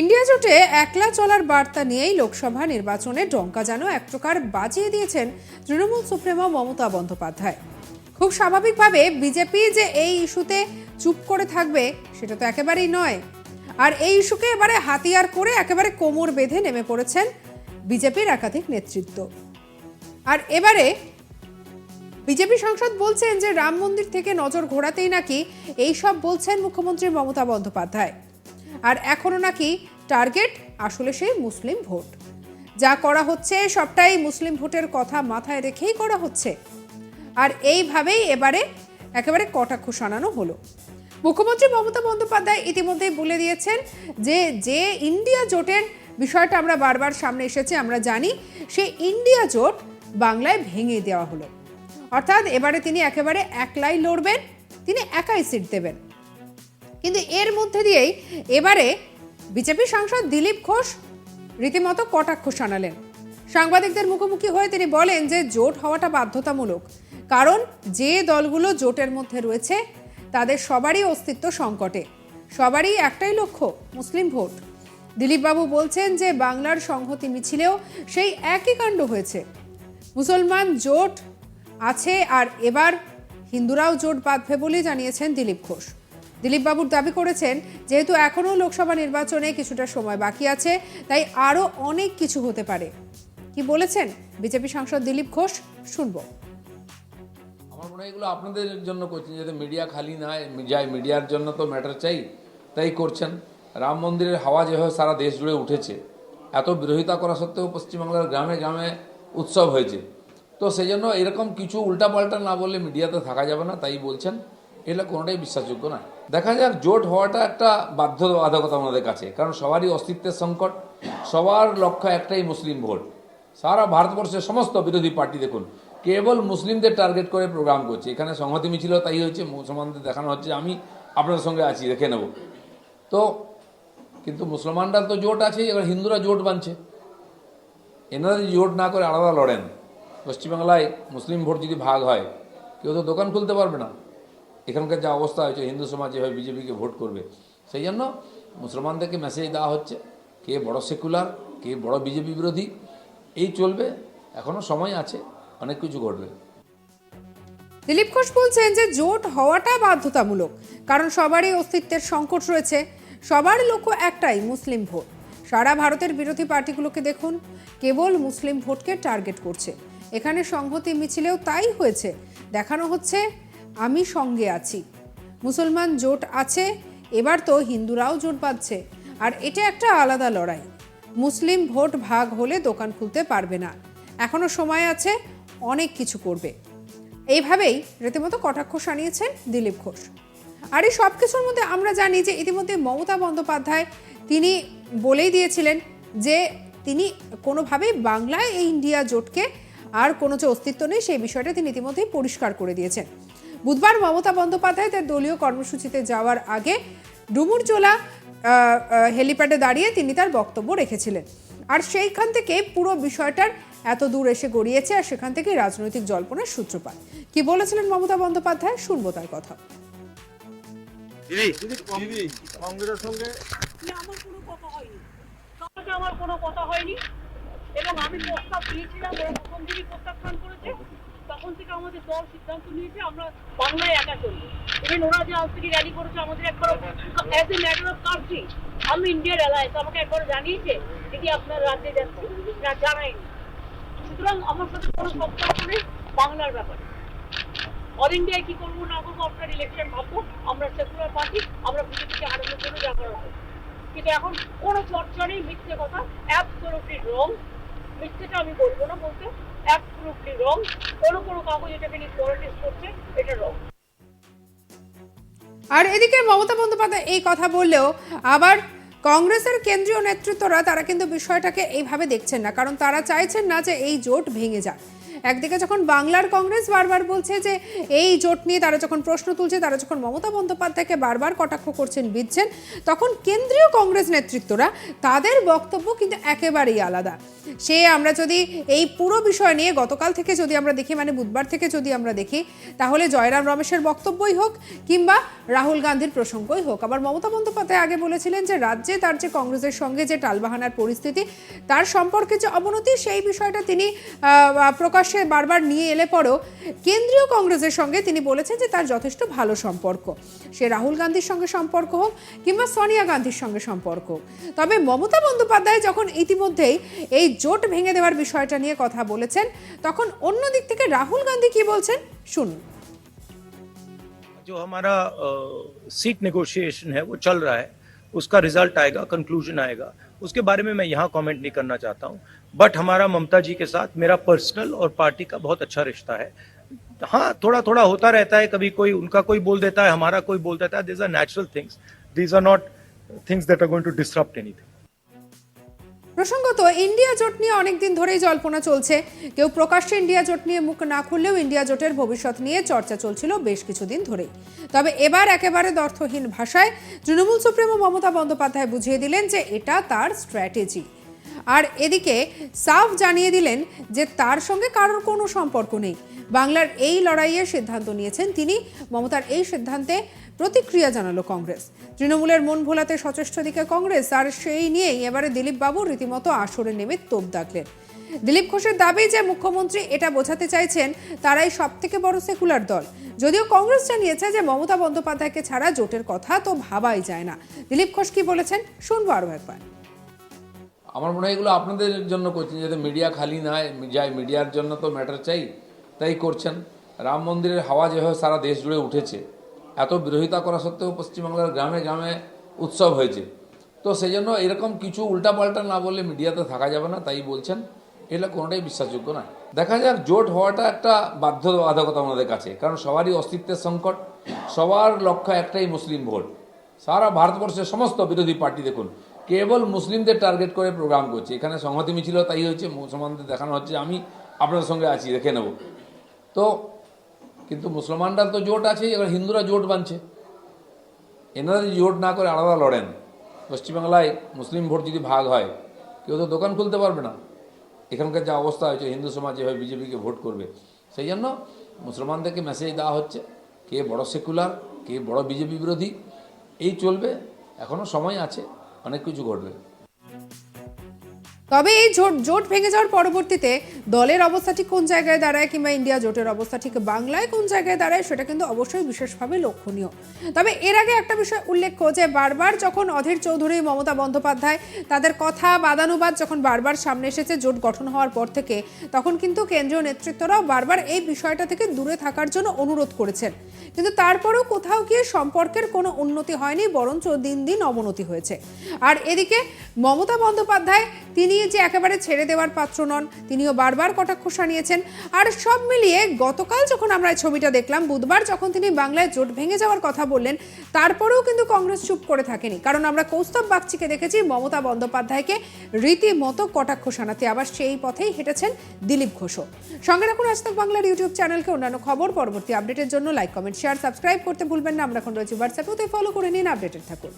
India জোটে একলা চলার বার্তা নিয়েই লোকসভা নির্বাচনে ডঙ্কা যেন এক প্রকার বাজিয়ে দিয়েছেন তৃণমূল সুপ্রিমো মমতা বন্দ্যোপাধ্যায়। খুব স্বাভাবিকভাবে বিজেপি যে এই ইস্যুতে চুপ করে থাকবে, সেটা তো একেবারেই নয়। আর এই ইস্যুকে এবারে হাতিয়ার করে একেবারে কোমর বেঁধে নেমে পড়েছেন বিজেপির একাধিক নেতৃত্ব। আর এবারে বিজেপি সাংসদ বলছেন যে রাম মন্দির থেকে নজর ঘোরাতেই নাকি এই সব বলছেন মুখ্যমন্ত্রী মমতা বন্দ্যোপাধ্যায়। আর এখনও নাকি টার্গেট আসলে সেই মুসলিম ভোট। যা করা হচ্ছে সবটাই মুসলিম ভোটের কথা মাথায় রেখেই করা হচ্ছে। আর এইভাবেই এবারে একেবারে কটাক্ষ শানানো হলো। মুখ্যমন্ত্রী মমতা বন্দ্যোপাধ্যায় ইতিমধ্যেই বলে দিয়েছেন যে যে ইন্ডিয়া জোটের বিষয়টা আমরা বারবার সামনে এসেছে, আমরা জানি সেই ইন্ডিয়া জোট বাংলায় ভেঙে দেওয়া হলো। অর্থাৎ এবারে তিনি একেবারে একলাই লড়বেন, তিনি একাই সিট দেবেন। কিন্তু এর মধ্যে দিয়েই এবারে বিজেপি সাংসদ দিলীপ ঘোষ রীতিমতো কটাক্ষ শানালেন। সাংবাদিকদের মুখোমুখি হয়ে তিনি বলেন যে জোট হওয়াটা বাধ্যতামূলক, কারণ যে দলগুলো জোটের মধ্যে রয়েছে, তাদের সবারই অস্তিত্ব সংকটে, সবারই একটাই লক্ষ্য, মুসলিম ভোট। দিলীপবাবু বলছেন যে বাংলার সংহতি মিছিলেও সেই একই কাণ্ড হয়েছে। মুসলমান জোট আছে আর এবার হিন্দুরাও জোট বাঁধবে বলে জানিয়েছেন দিলীপ ঘোষ। দিলীপবাবুর দাবি করেছেন, যেহেতু এখনও লোকসভা নির্বাচনে কিছুটা সময় বাকি আছে, তাই আরও অনেক কিছু হতে পারে। কি বলেছেন বিজেপি সাংসদ দিলীপ ঘোষ? শুনব। আমার মনে হয় এগুলো আপনাদের জন্য করছেন, যাতে মিডিয়া খালি না যায় মিডিয়ার জন্য তো ম্যাটার চাই, তাই করছেন। রাম মন্দিরের হাওয়া যেভাবে সারা দেশ জুড়ে উঠেছে, এত বিরোধিতা করা সত্ত্বেও পশ্চিমবাংলার গ্রামে গ্রামে উৎসব হয়েছে। তো সেই জন্য এরকম কিছু উল্টাপাল্টা না বললে মিডিয়াতে থাকা যাবে না, তাই বলছেন এটা কোনোটাই বিশ্বাসযোগ্য নয় দেখা যাক, জোট হওয়াটা একটা বাধ্যবাধকতা আমাদের কাছে, কারণ সবারই অস্তিত্বের সংকট, সবার লক্ষ্য একটাই মুসলিম ভোট। সারা ভারতবর্ষের সমস্ত বিরোধী পার্টি দেখুন, কেবল মুসলিমদের টার্গেট করে প্রোগ্রাম করছে। এখানে সংহতি মিছিল, তাই হয়েছে, মুসলমানদের দেখানো হচ্ছে, আমি আপনাদের সঙ্গে আছি, দেখে নেব। তো, কিন্তু মুসলমানরা তো জোট আছেই, এবার হিন্দুরা জোট বানছে। এনারা যদি জোট না করে আলাদা লড়েন। পশ্চিমবাংলায় মুসলিম ভোট যদি ভাগ হয়, কেউ তো দোকান খুলতে পারবে না। এখানকার যা অবস্থা হয়েছে, হিন্দু সমাজ যেভাবে বিজেপিকে ভোট করবে, সেই জন্য মুসলমানদেরকে মেসেজ দেওয়া হচ্ছে, কে বড় সেকুলার কে বড় বিজেপি বিরোধী, এই চলবে, এখনও সময় আছে, অনেক কিছু ঘটবে। দিলীপ ঘোষ বলছেন যে জোট হওয়াটা বাধ্যতামূলক, কারণ সবারই অস্তিত্বের সংকট রয়েছে, সবার লক্ষ্য একটাই মুসলিম ভোট। সারা ভারতের বিরোধী পার্টিগুলোকে দেখুন, কেবল মুসলিম ভোটকে টার্গেট করছে। এখানে সংহতি মিছিলেও তাই হয়েছে, দেখানো হচ্ছে আমি সঙ্গে আছি। মুসলমান জোট আছে, এবার তো হিন্দুরাও জোট বাঁধছে। আর এটা একটা আলাদা লড়াই। মুসলিম ভোট ভাগ হলে দোকান খুলতে পারবে না। এখনও সময় আছে, অনেক কিছু করবে। এইভাবেই রীতিমতো কটাক্ষ শানিয়েছেন দিলীপ ঘোষ। আর এই সব কিছুর মধ্যে আমরা জানি যে ইতিমধ্যে মমতা বন্দ্যোপাধ্যায় তিনি বলেই দিয়েছিলেন যে তিনি কোনোভাবেই বাংলায় এই ইন্ডিয়া জোটকে আর কোনো যে অস্তিত্ব নেই, সেই বিষয়টা তিনি ইতিমধ্যেই পরিষ্কার করে দিয়েছেন। বুধবার মমতা বন্দ্যোপাধ্যায় তার দলীয় কর্মসূচিতে যাওয়ার আগে ডুমুরজোলা আহ, হেলিপ্যাডে দাঁড়িয়ে তিনি তার বক্তব্য রেখেছিলেন। আর সেইখান থেকে পুরো বিষয়টার এত দূর এসে গড়িয়েছে আর সেখান থেকে রাজনৈতিক জল্পনার সূত্রপাত। কি বলেছিলেন মমতা বন্দ্যোপাধ্যায়? শুনব তার কথা। কংগ্রেসের সঙ্গে আমার কোনো কথা হয়নি। আমার কোনো কথা হয়নি। এবং আমি প্রস্তাব দিয়েছিলাম ওরা প্রথম দিনই প্রত্যাখ্যান করেছে। তখন থেকে আমাদের দল সিদ্ধান্ত নিয়েছে, আমরা বাংলায় একা চলবো। ইভেন ওরা যে আজ থেকে র্যালি করেছে, আমাদের একবার as a matter of country আমি ইন্ডিয়ার অ্যালায়েন্স আমাকে একবার জানিয়েছে দিদি আপনার রাজ্যে যাচ্ছি, না জানায়নি। সুতরাং আমার সাথে কোনো সম্পর্ক নেই বাংলার ব্যাপারে। অল ইন্ডিয়ায় কি করব, না করব, আপনার ইলেকশন ভাববো, আমরা সেকুলার পার্টি আমরা বিজেপিকে হারানোর জন্য যা করা হবে কিন্তু এখন কোনো চর্চা নেই, মিথ্যে কথা অ্যাবসোলুটলি রং মিথ্যেটা আমি বলব না বলতে। রং কোনো কোনো কাগজ এটাকে নিয়ে পলিটিক্স করছে, এটা রং আর এদিকে মমতা বন্দ্যোপাধ্যায় এই কথা বললেও আবার কংগ্রেসের কেন্দ্রীয় নেতৃত্বরা তারা কিন্তু বিষয়টাকে এইভাবে দেখছেন না, কারণ তারা চাইছেন না যে এই জোট ভেঙে যাক। একদিকে যখন বাংলার কংগ্রেস বারবার বলছে যে এই জোট নিয়ে তারা যখন প্রশ্ন তুলছে, তারা যখন মমতা বন্দ্যোপাধ্যায়কে বারবার কটাক্ষ করছেন বিচ্ছেন তখন কেন্দ্রীয় কংগ্রেস নেতৃত্বরা তাদের বক্তব্য কিন্তু একেবারেই আলাদা। সে আমরা যদি এই পুরো বিষয় নিয়ে গতকাল থেকে যদি আমরা দেখি মানে বুধবার থেকে যদি আমরা দেখি, তাহলে জয়রাম রমেশের বক্তব্যই হোক কিংবা রাহুল গান্ধীর প্রসঙ্গই হোক। আবার মমতা বন্দ্যোপাধ্যায় আগে বলেছিলেন যে, রাজ্যে তার যে কংগ্রেসের সঙ্গে যে টালবাহানার পরিস্থিতি, তার সম্পর্কে যে অবনতি, সেই বিষয়টা তিনি প্রকাশ্যে বারবার নিয়ে এলে পরেও কেন্দ্রীয় কংগ্রেসের সঙ্গে তিনি বলেছেন যে, তার যথেষ্ট ভালো সম্পর্ক। সে রাহুল গান্ধীর সঙ্গে সম্পর্ক হোক কিংবা সোনিয়া গান্ধীর সঙ্গে সম্পর্ক তবে মমতা বন্দ্যোপাধ্যায় যখন ইতিমধ্যেই এই জোট ভেঙে দেওয়ার বিষয়টা নিয়ে কথা বলেছেন তখন অন্য দিক থেকে রাহুল গান্ধী কি বলছেন শুনুন जो हमारा सीट नेगोशिएशन है वो चल रहा है उसका रिजल्ट आएगा कंक्लूजन आएगा उसके बारे में मैं यहाँ कमेंट नहीं करना चाहता हूँ बट हमारा ममता जी के साथ मेरा पर्सनल और पार्टी का बहुत अच्छा रिश्ता है हाँ थोड़ा थोड़ा होता रहता है कभी कोई उनका कोई बोल देता है हमारा कोई बोल देता है this are natural things these are not things that are going to disrupt anything প্রসঙ্গত, ইন্ডিয়া জোট নিয়ে অনেকদিন ধরেই জল্পনা চলছে। কেউ প্রকাশ্যে ইন্ডিয়া জোট নিয়ে মুখ না খুললেও ইন্ডিয়া জোটের ভবিষ্যৎ নিয়ে চর্চা চলছিল বেশ কিছুদিন ধরেই। তবে এবার একেবারে দর্থহীন ভাষায় তৃণমূল সুপ্রিমো মমতা বন্দ্যোপাধ্যায় বুঝিয়ে দিলেন যে এটা তার স্ট্র্যাটেজি। আর এদিকে সাফ জানিয়ে দিলেন যে তার সঙ্গে কারোর কোনো সম্পর্ক নেই। বাংলার এই লড়াইয়ের সিদ্ধান্ত নিয়েছেন তিনি। মমতার এই সিদ্ধান্তে প্রতিক্রিয়া জানালো কংগ্রেস। তৃণমূলের মন ভোলাতে সচেষ্ট দিকে কংগ্রেস, আর সেই নিয়েই এবারে দিলীপ বাবু রীতিমতো আসরে নেমে তোপ দাগলেন। দিলীপ ঘোষের দাবি যে মুখ্যমন্ত্রী এটা বোঝাতে চাইছেন, তারাই সব থেকে বড় সেকুলার দল। যদিও কংগ্রেস জানিয়েছে যে মমতা বন্দ্যোপাধ্যায়কে ছাড়া জোটের কথা তো ভাবাই যায় না। দিলীপ ঘোষ কি বলেছেন, শুনব আরও একবার। আমার মনে হয় এগুলো আপনাদের জন্য করছেন, যাতে মিডিয়া খালি না যায় মিডিয়ার জন্য তো ম্যাটার চাই, তাই করছেন। রাম মন্দিরের হাওয়া যেভাবে সারা দেশ জুড়ে উঠেছে এত বিরোধিতা করা সত্ত্বেও পশ্চিমবাংলার গ্রামে গ্রামে উৎসব হয়েছে। তো সেই জন্য এরকম কিছু উল্টাপাল্টা না বললে মিডিয়াতে থাকা যাবে না, তাই বলছেন। এটা কোনোটাই বিশ্বাসযোগ্য নয়। দেখা যাক, জোট হওয়াটা একটা বাধ্যবাধকতা আমাদের কাছে, কারণ সবারই অস্তিত্বের সংকট। সবার লক্ষ্য একটাই, মুসলিম ভোট। সারা ভারতবর্ষের সমস্ত বিরোধী পার্টি দেখুন, কেবল মুসলিমদের টার্গেট করে প্রোগ্রাম করছে। এখানে সংহতি মিছিল তাই হচ্ছে মুসলমানদের দেখানো হচ্ছে, আমি আপনাদের সঙ্গে আছি, দেখে নেব। তো কিন্তু মুসলমানরা তো জোট আছে এবার হিন্দুরা জোট বানছে। এনারা যদি জোট না করে আলাদা লড়েন। পশ্চিমবাংলায় মুসলিম ভোট যদি ভাগ হয়, কেউ তো দোকান খুলতে পারবে না। এখানকার যা অবস্থা হয়েছে, হিন্দু সমাজ যেভাবে বিজেপিকে ভোট করবে, সেই জন্য মুসলমানদেরকে মেসেজ দেওয়া হচ্ছে, কে বড় সেকুলার কে বড় বিজেপি বিরোধী, এই চলবে এখনও সময় আছে, অনেক কিছু ঘটবে। তবে এই জোট জোট ভেঙে যাওয়ার পরবর্তীতে দলের অবস্থা ঠিক কোন জায়গায় দাঁড়ায় কিংবা ইন্ডিয়া জোটের অবস্থা ঠিক বাংলায় কোন জায়গায় দাঁড়ায় সেটা কিন্তু অবশ্যই বিশেষভাবে লক্ষণীয়। তবে এর আগে একটা বিষয় উল্লেখ্য যে বারবার যখন অধীর চৌধুরী, মমতা বন্দ্যোপাধ্যায় তাদের কথা বাদানুবাদ যখন বারবার সামনে এসেছে জোট গঠন হওয়ার পর থেকে, তখন কিন্তু কেন্দ্রীয় নেতৃত্বরাও বারবার এই বিষয়টা থেকে দূরে থাকার জন্য অনুরোধ করেছেন। কিন্তু তারপরেও কোথাও গিয়ে সম্পর্কের কোনো উন্নতি হয়নি, বরঞ্চ দিন দিন অবনতি হয়েছে। আর এদিকে মমতা বন্দ্যোপাধ্যায়, তিনি যে একেবারে ছেড়ে দেওয়ার পাত্র নন, তিনিও বারবার কটাক্ষ সানিয়েছেন আর সব মিলিয়ে গতকাল যখন আমরা ছবিটা দেখলাম, বুধবার যখন তিনি বাংলায় জোট ভেঙে যাওয়ার কথা বললেন, তারপরেও কিন্তু কংগ্রেস চুপ করে থাকেনি। কারণ আমরা কৌস্তব বাগচিকে দেখেছি মমতা বন্দ্যোপাধ্যায়কে রীতিমতো কটাক্ষ শানাতে। আবার সেই পথেই হেঁটেছেন দিলীপ ঘোষও। সঙ্গে রাখুন আজ তাক বাংলার ইউটিউব চ্যানেলকে। অন্যান্য খবর, পরবর্তী আপডেটের জন্য লাইক কমেন্ট শেয়ার সাবস্ক্রাইব করতে ভুলবেন না। আমরা এখন রয়েছি হোয়াটসঅ্যাপে ফলো করে নিন আপডেটেড থাকুন।